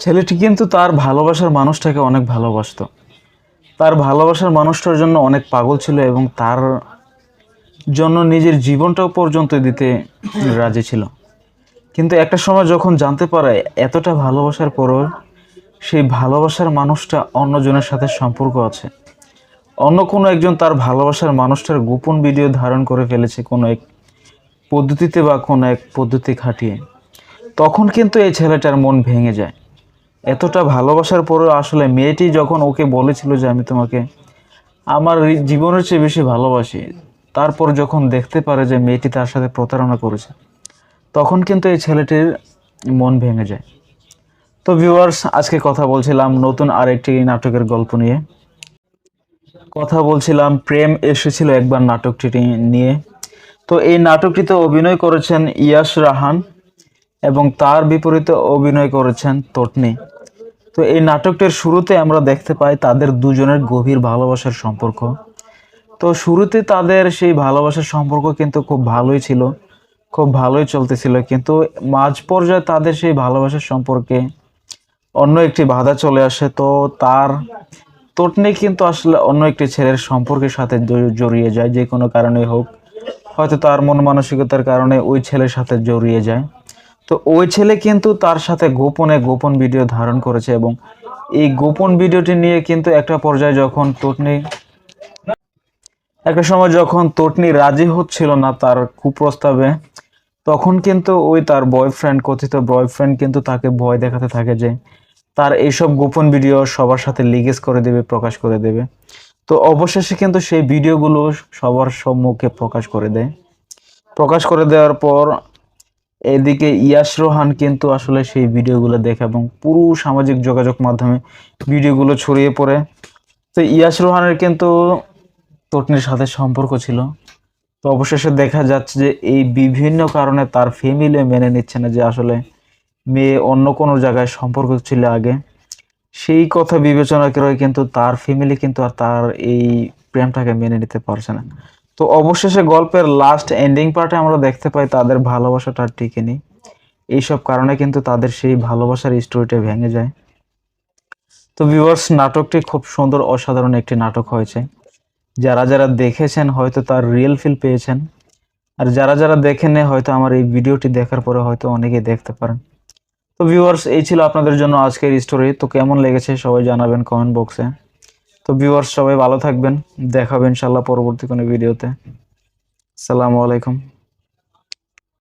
ছেলেটি কিন্তু তার ভালোবাসার মানুষটাকে অনেক ভালোবাসতো। তার ভালোবাসার মানুষটার জন্য অনেক পাগল ছিল এবং তার জন্য নিজের জীবনটাও পর্যন্ত দিতে রাজি ছিল। কিন্তু একটা সময় যখন জানতে পারে এতটা ভালোবাসার পরও সেই ভালোবাসার মানুষটা অন্যজনের সাথে সম্পর্ক আছে। অন্য কোনো একজন তার ভালোবাসার মানুষটার গোপন ভিডিও ধারণ করে ফেলেছে কোনো এক পদ্ধতিতে বা কোনো এক পদ্ধতি খাটিয়ে। তখন কিন্তু এই ছেলেটার মন ভেঙে যায়। এতটা ভালোবাসার পরেও আসলে মেয়েটি যখন ওকে বলেছিল যে আমি তোমাকে, আমার জীবনের চেয়ে বেশি ভালোবাসি। তারপর যখন দেখতে পারে যে মেয়েটি তার সাথে প্রতারণা করেছে, তখন কিন্তু এই ছেলেটির মন ভেঙে যায়। তো ভিউয়ার্স আজকে কথা বলছিলাম নতুন আরেকটি নাটকের গল্প নিয়ে। কথা বলছিলাম, প্রেম এসেছিল একবার নাটকটি নিয়ে। তো এই নাটকটিতে অভিনয় করেছেন ইয়াশ রাহান। এবং তার বিপরীতে অভিনয় করেছেন তটনি। তো এই নাটকটির শুরুতে আমরা দেখতে পাই তাদের দুজনের গভীর ভালোবাসার সম্পর্ক। তো শুরুতে তাদের সেই ভালোবাসার সম্পর্ক কিন্তু খুব ভালোই ছিল, খুব ভালোই চলতেছিল। কিন্তু মাঝ পর্যায়ে তাদের সেই ভালোবাসার সম্পর্কে অন্য একটি বাধা চলে আসে। তো তার তটনি কিন্তু আসলে অন্য একটি ছেলের সম্পর্কের সাথে জড়িয়ে যায়, যে কোনো কারণে হোক। হয়তো তার মন মানসিকতার কারণে ওই ছেলের সাথে জড়িয়ে যায়। তো ওই ছেলে কিন্তু তার সাথে গোপনে গোপন ভিডিও ধারণ করেছে এবং এই গোপন ভিডিওটি নিয়ে কিন্তু একটা পর্যায়ে যখন তটনি একটা সময় যখন তটনি রাজি হচ্ছিল না তার কুপ্রস্তাবে, তখন কিন্তু ওই তার বয়ফ্রেন্ড কথিত বয়ফ্রেন্ড কিন্তু তাকে ভয় দেখাতে থাকে যে তার এইসব গোপন ভিডিও সবার সাথে লিগেজ করে দেবে, প্রকাশ করে দেবে। তো অবশেষে কিন্তু সেই ভিডিওগুলো সবার সম্মুখে প্রকাশ করে দেয়। প্রকাশ করে দেওয়ার পর এদিকে ইয়াশ রোহান কিন্তু আসলে সেই ভিডিওগুলো দেখে এবং পুরো সামাজিক যোগাযোগ মাধ্যমে ভিডিওগুলো ছড়িয়ে পড়ে। তো ইয়াশ রোহানের কিন্তু তটনির সাথে সম্পর্ক ছিল। তো অবশেষে দেখা যাচ্ছে যে এই বিভিন্ন কারণে তার ফ্যামিলি মেনে নিচ্ছে না যে আসলে মেয়ে অন্য কোনো জায়গায় সম্পর্ক ছিল আগে। সেই কথা বিবেচনা করে কিন্তু তার ফ্যামিলি কিন্তু আর তার এই প্রেমটাকে মেনে নিতে পারছে না। তো অবশেষে গল্পের লাস্ট এন্ডিং পার্টে আমরা দেখতে পাই তাদের ভালোবাসাটা আর টিকে নেই এইসব কারণে কিন্তু তাদের সেই ভালোবাসার স্টোরিটা ভেঙে যায়। তো ভিউয়ার্স নাটকটি খুব সুন্দর, অসাধারণ একটি নাটক হয়েছে। যারা যারা দেখেছেন, হয়তো তার রিয়েল ফিল পেয়েছেন। আর যারা যারা দেখেন হয়তো আমার এই ভিডিওটি দেখার পরে হয়তো অনেকেই দেখতে পারেন। তো ভিউয়ার্স এই ছিল আপনাদের জন্য আজকের স্টোরি তো কেমন লেগেছে, সবাই জানাবেন কমেন্ট বক্সে তো ভিউয়ার্স সবাই ভালো থাকবেন। দেখাবেন ইনশাল্লাহ পরবর্তী কোনো ভিডিওতে আসসালামু আলাইকুম।